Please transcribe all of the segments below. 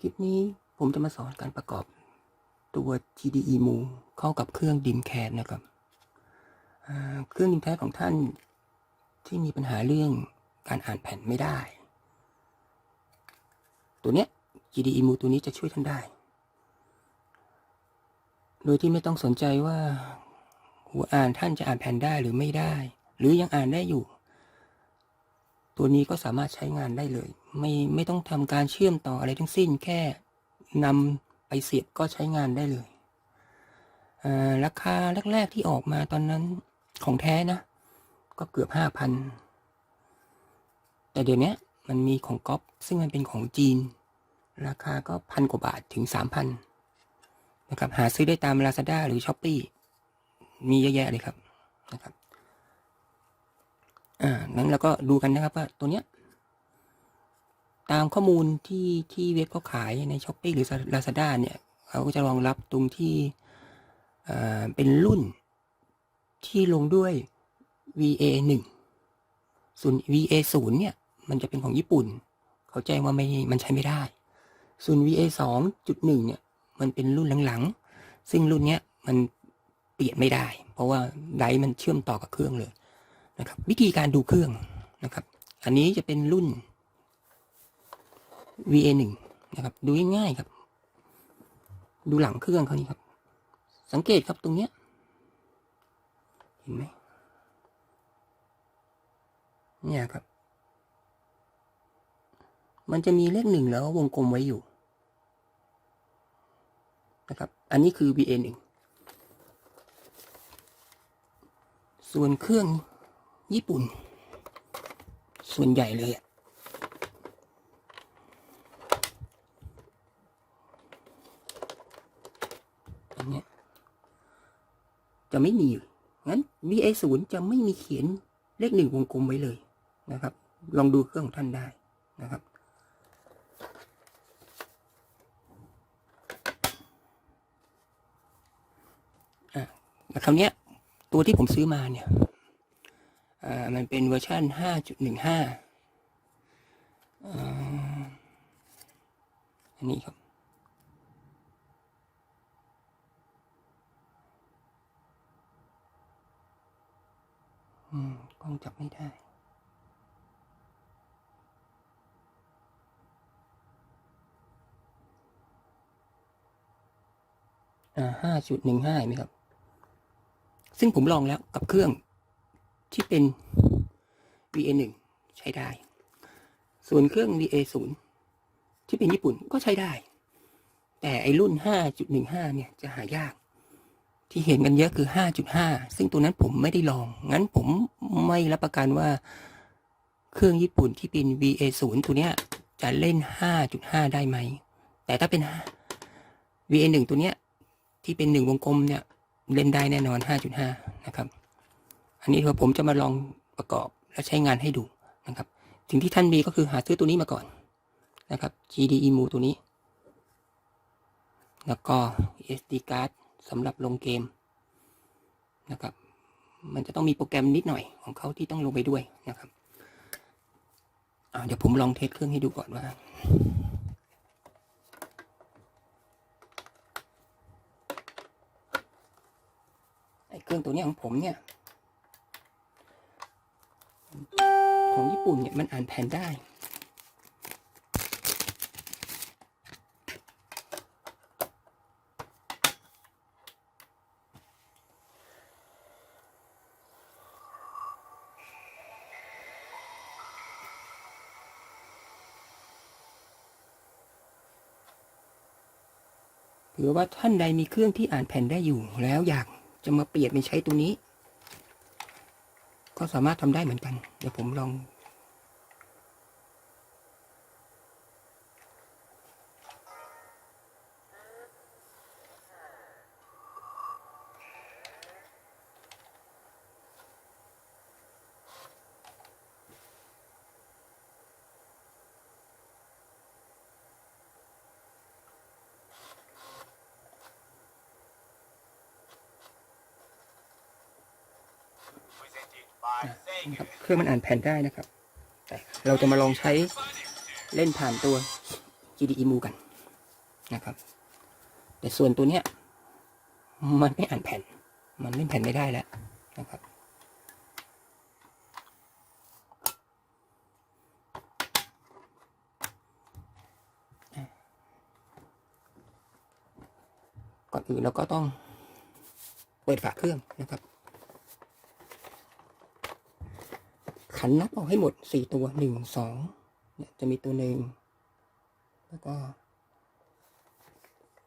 คลิปนี้ผมจะมาสอนการประกอบตัว GDE m o เข้ากับเครื่อง DIMCAT นะครับ เครื่อง DIMCAT ของท่านที่มีปัญหาเรื่องการอ่านแผ่นไม่ได้ ตัวเนี้ย GDE m o ตัวนี้จะช่วยท่านได้ โดยที่ไม่ต้องสนใจว่า หัวอ่านท่านจะอ่านแผ่นได้หรือไม่ได้ หรือยังอ่านได้อยู่ ตัวนี้ก็สามารถใช้งานได้เลย ไม่ไม่ต้องทำการเชื่อมต่ออะไรทั้งสิ้น แค่นำไปเสียบก็ใช้งานได้เลย ราคาแรก ๆ ที่ออกมาตอนนั้นของแท้นะ ก็เกือบห้าพันแต่เดี๋ยวนี้มันมีของก๊อปซึ่งมันเป็นของจีน ราคาก็พันกว่าบาทถึงสามพันนะครับหาซื้อได้ตาม Lazada หรือ s h อ p e e มีเยอะแยะเลยครับนะครับอ่านั้นเราก็ดูกันนะครับว่าตัวเนี้ย ตามข้อมูลที่ที่เว็บเขาขายใน s h อ p e e หรือ Lazada เนี่ยเขาก็จะรองรับตรงที่เป็นรุ่นที่ลงด้วย VA 1ส่วน VA 0เนี่ย มันจะเป็นของญี่ปุ่น เขาแจ้งว่าไม่มันใช้ไม่ได้ ส่วน VA 2.1เนี่ย มันเป็นรุ่นหลังๆ ซึ่งรุ่นเนี้ยมันเปลี่ยนไม่ได้ เพราะว่าไดร์มันเชื่อมต่อกับเครื่องเลยนะครับ วิธีการดูเครื่องนะครับ อันนี้จะเป็นรุ่น VA 1นะครับ ดูง่ายๆครับ ดูหลังเครื่องเขานี่ครับ สังเกตครับตรงเนี้ย เห็นไหมเนี่ยครับ มันจะมีเลขหนึ่งแล้ววงกลมไว้อยู่นะครับ อันนี้คือ VA 1ส่วนเครื่องญี่ปุ่น ส่วนใหญ่เลยอะอันเนี้ย จะไม่มีงั้น VA 0จะไม่มีเขียนเลขหนึ่งวงกลมไว้เลยนะครับ ลองดูเครื่องของท่านได้นะครับ อะแล้วคราวนี้ตัวที่ผมซื้อมาเนี่ย อ่า มันเป็นเวอร์ชันห้าจุดหนึ่งห้าอันนี้ครับ อืมกล้องจับไม่ได้อ่าห้าจุดหนึ่งห้าไหมครับ ซึ่งผมลองแล้วกับเครื่องที่เป็น VA 1ใช้ได้ ส่วนเครื่อง VA 0ที่เป็นญี่ปุ่นก็ใช้ได้ แต่ไอรุ่น5.15เนี่ยจะหายาก ที่เห็นกันเยอะคือ 5.5 ซึ่งตัวนั้นผมไม่ได้ลอง งั้นผมไม่รับประกันว่าเครื่องญี่ปุ่นที่เป็น VA 0 ตัวเนี้ยจะเล่น 5.5 ได้ไหม แต่ถ้าเป็น VA 1 ตัวเนี้ยที่เป็นหนึ่งวงกลมเนี่ยเล่นได้แน่นอน 5.5 นะครับ อันนี้คือผมจะมาลองประกอบและใช้งานให้ดูนะครับสิ่งที่ท่านมีก็คือหาซื้อตัวนี้มาก่อนนะครับ GDE m o ตัวนี้ แล้วก็ SD card สำหรับลงเกมนะครับ มันจะต้องมีโปรแกรมนิดหน่อยของเขาที่ต้องลงไปด้วยนะครับเดี๋ยวผมลองเทสเครื่องให้ดูก่อนว่าไอ้เครื่องตัวนี้ของผมเนี่ย ของญี่ปุ่นเนี่ยมันอ่านแผ่นได้ หรือว่าท่านใดมีเครื่องที่อ่านแผ่นได้อยู่ แล้วอยากจะมาเปลี่ยนเป็นใช้ตัวนี้ ก็สามารถทำได้เหมือนกัน เดี๋ยวผมลอง นะครับเครื่องมันอ่านแผ่นได้นะครับ แต่เราจะมาลองใช้เล่นผ่านตัว GDE m o กันนะครับ แต่ส่วนตัวเนี้ย มันไม่อ่านแผ่น มันเล่นแผ่นไม่ได้แล้วนะครับก่อนอื่นเราก็ต้องเปิดฝาเครื่องนะครับ ขันน็อตออกให้หมดสี่ตัวหนึ่งสองเนี่ยจะมีตัวหนึ่งแล้วก็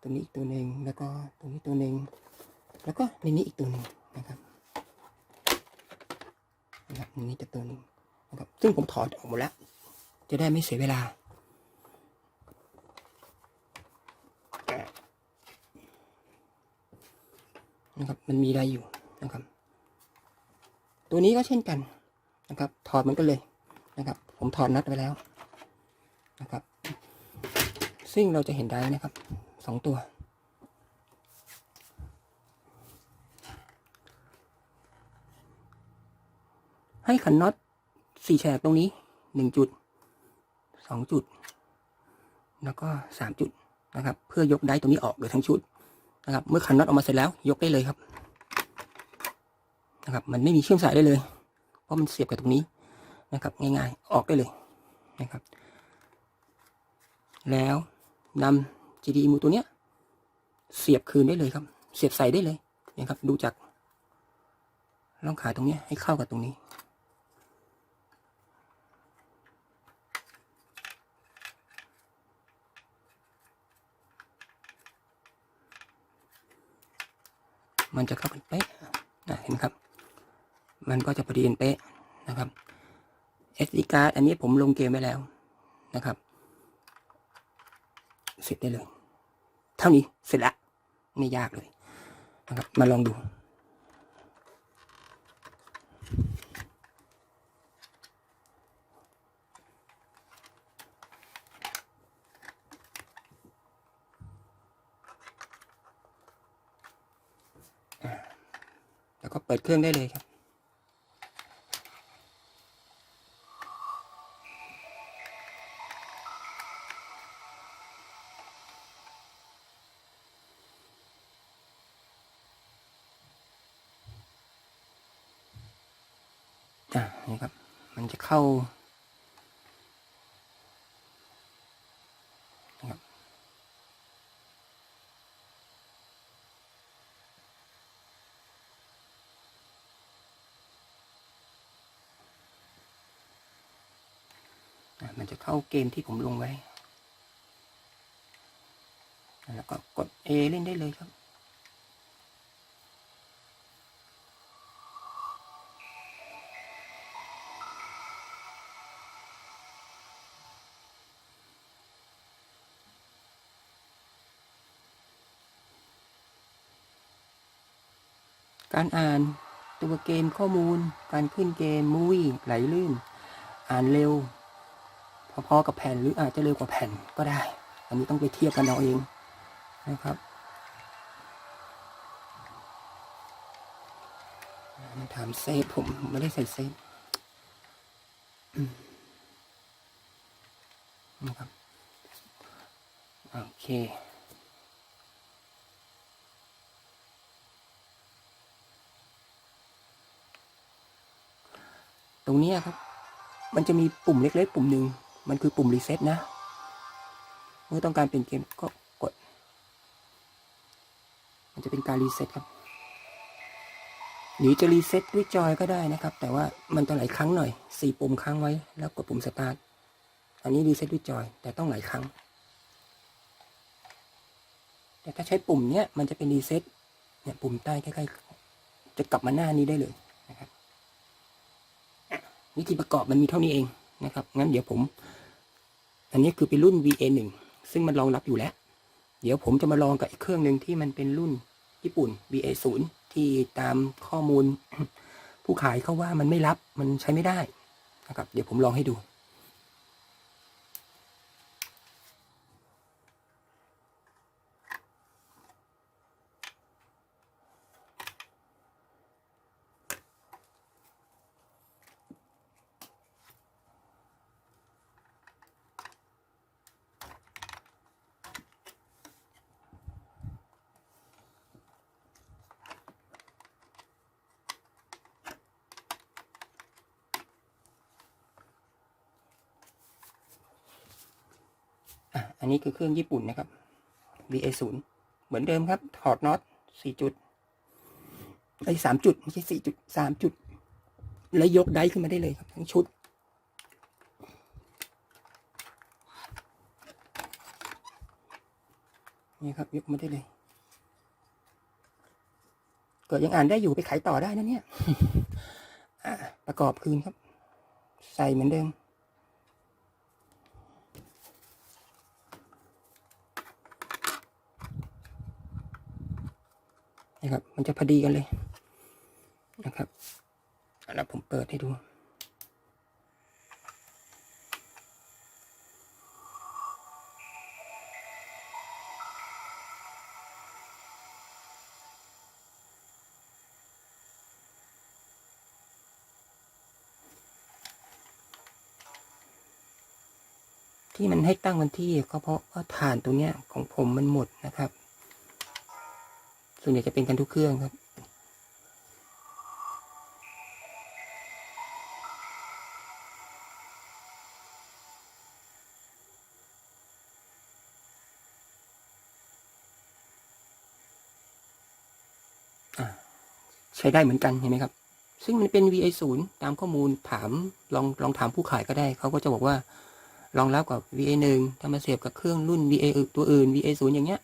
ตัวนี้อีกตัวหนึ่งแล้วก็ตัวนี้ตัวหนึ่งแล้วก็ในนี้อีกตัวหนึ่งนะครับนะครับในนี้จะตัวหนึ่งนะครับ ซึ่งผมถอดออกหมดแล้ว จะได้ไม่เสียเวลานะครับมันมีอะไรอยู่นะครับ ตัวนี้ก็เช่นกัน นะครับ ถอดมือนกันเลยนะครับ ผมถอดนัดไว้แล้วนะครับซึ่งเราจะเห็นได้นะครับสองตัว ให้ขันน็อตสี่แฉกตรงนี้หนึ่งจุดสองจุด แล้วก็สามจุดนะครับ เพื่อยกได้ตรงนี้ออกเลยทั้งชุดนะครับ เมื่อขันน็อตออกมาเสร็จแล้วยกได้เลยครับนะครับ มันไม่มีเชื่อมสายได้เลย ราะมันเสียบกับตรงนี้นะครับ ง่ายๆ ออกได้เลยนะครับ แล้วนำ GD มูตัวเนี้ยเสียบคืนได้เลยครับ เสียบใส่ได้เลยนะครับ ดูจากร่องขาตรงเนี้ยให้เข้ากับตรงนี้ มันจะเข้ากันเป๊ะนะเห็นครับ มันก็จะพอดีกันเป๊ะนะครับ SD card อันนี้ผมลงเกมไว้แล้วนะครับ เสร็จได้เลย เท่านี้เสร็จละไม่ยากเลยนะครับ มาลองดูแล้วก็เปิดเครื่องได้เลยครับ อ่านี่ครับ มันจะเข้านะครับมันจะเข้าเกมที่ผมลงไว้ แล้วก็กด A เล่นได้เลยครับ การอ่านตัวเกมข้อมูล การขึ้นเกมมูวี่ไหลลื่น อ่านเร็ว พอๆกับแผ่นหรืออาจจะเร็วกว่าแผ่นก็ได้ อันนี้ต้องไปเทียบกันเอาเองนะครับถามเซฟผมไม่ได้ใส่เซฟนะครับโอเค รงนี้ครับ มันจะมีปุ่มเล็กๆ ปุ่มหนึ่งมันคือปุ่มรีเซ็ตนะ เมื่อต้องการเปลี่ยนเกมก็กด มันจะเป็นการรีเซ็ตครับ หรือจะรีเซ็ตด้วยจอยก็ได้นะครับ แต่ว่ามันต้องหลายครั้งหน่อยสี่ปุ่มค้างไว้แล้วกดปุ่มสตาร์ท อันนี้รีเซ็ตด้วยจอย แต่ต้องหลายครั้ง แต่ถ้าใช้ปุ่มเนี้ยมันจะเป็นรีเซ็ตเนี่ยปุ่มใต้ใกล้ๆจะกลับมาหน้านี้ได้เลย วิธีประกอบมันมีเท่านี้เองนะครับ งั้นเดี๋ยวผม อันนี้คือเป็นรุ่น VA 1 ซึ่งมันรองรับอยู่แล้ว เดี๋ยวผมจะมาลองกับอีกเครื่องหนึ่งที่มันเป็นรุ่นญี่ปุ่น VA 0 ที่ตามข้อมูล ผู้ขายเขาว่ามันไม่รับมันใช้ไม่ได้นะครับ เดี๋ยวผมลองให้ดู อันนี้คือเครื่องญี่ปุ่นนะครับ VA ศูนย์เหมือนเดิมครับถอดน็อตสี่จุดไอ้สามจุดไม่ใช่สี่จุดสามจุด แล้วยกไดขึ้นมาได้เลยครับ ทั้งชุด นี่ครับ ยกมาได้เลยเกิดยังอ่านได้อยู่ไปขายต่อได้นะเนี่ยประกอบคืนครับ ใส่เหมือนเดิม นะครับ มันจะพอดีกันเลยนะครับอะแล้วผมเปิดให้ดูที่มันให้ตั้งวันที่ก็เพราะว่าฐานตัวเนี้ยของผมมันหมดนะครับ ส่วนใหญ่จะเป็นกันทุกเครื่องครับ ใช้ได้เหมือนกันเห็นไหมครับ ซึ่งมันเป็น VA 0ตามข้อมูลถามลองลองถามผู้ขายก็ได้ เขาก็จะบอกว่ารองรับกับ VA 1ถ้ามาเสียบกับเครื่องรุ่น VA อื่นตัวอื่น VA 0อย่างเงี้ย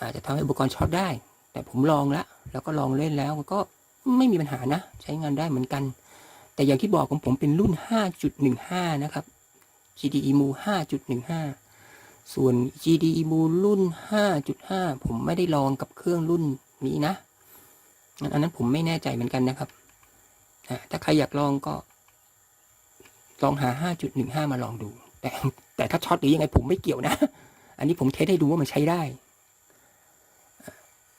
อาจจะทำให้อุปกรณ์ช็อตได้ แต่ผมลองแล้วแล้วก็ลองเล่นแล้วก็ไม่มีปัญหานะ ใช้งานได้เหมือนกัน แต่อย่างที่บอกของผมเป็นรุ่น 5.15 นะครับ GDEMU 5.15 ส่วน GDEMU รุ่น 5.5 ผมไม่ได้ลองกับเครื่องรุ่นนี้นะ อันนั้นผมไม่แน่ใจเหมือนกันนะครับ ถ้าใครอยากลองก็ ลองหา 5.15 มาลองดู แต่แต่ถ้าช็อตหรือยังไงผมไม่เกี่ยวนะ อันนี้ผมเทสให้ดูว่ามันใช้ได้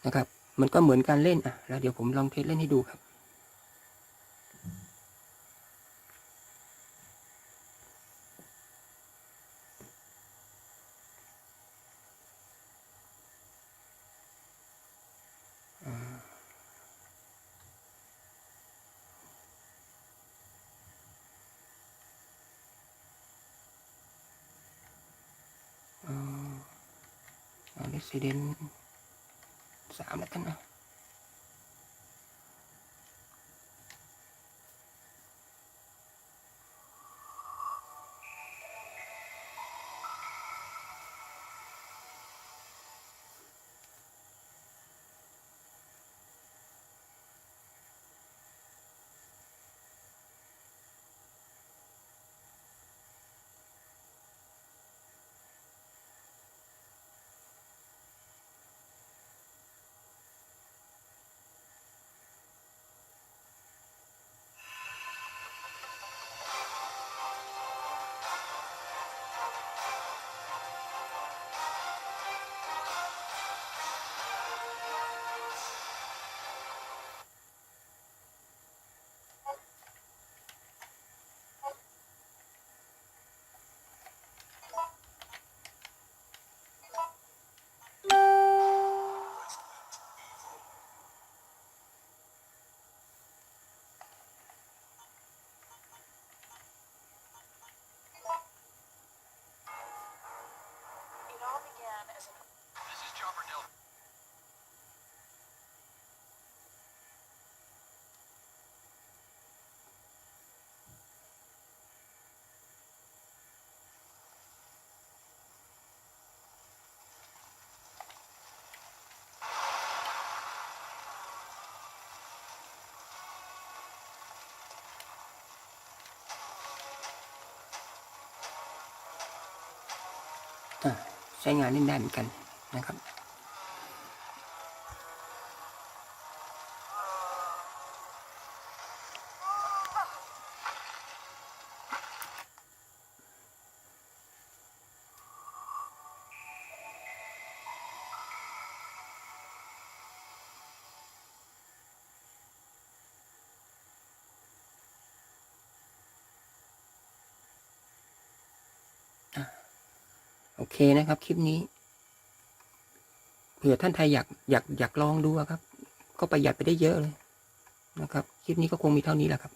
นะครับ มันก็เหมือนการเล่นอะแล้วเดี๋ยวผมลองเทสเล่นให้ดูครับเอาเใช้งานเล่นได้เหมือนกันนะครับ โอเคนะครับ คลิปนี้เผื่อท่านไทยอยากอยากอยากลองดูครับ ก็ประหยัดไปได้เยอะเลยนะครับ คลิปนี้ก็คงมีเท่านี้แหละครับ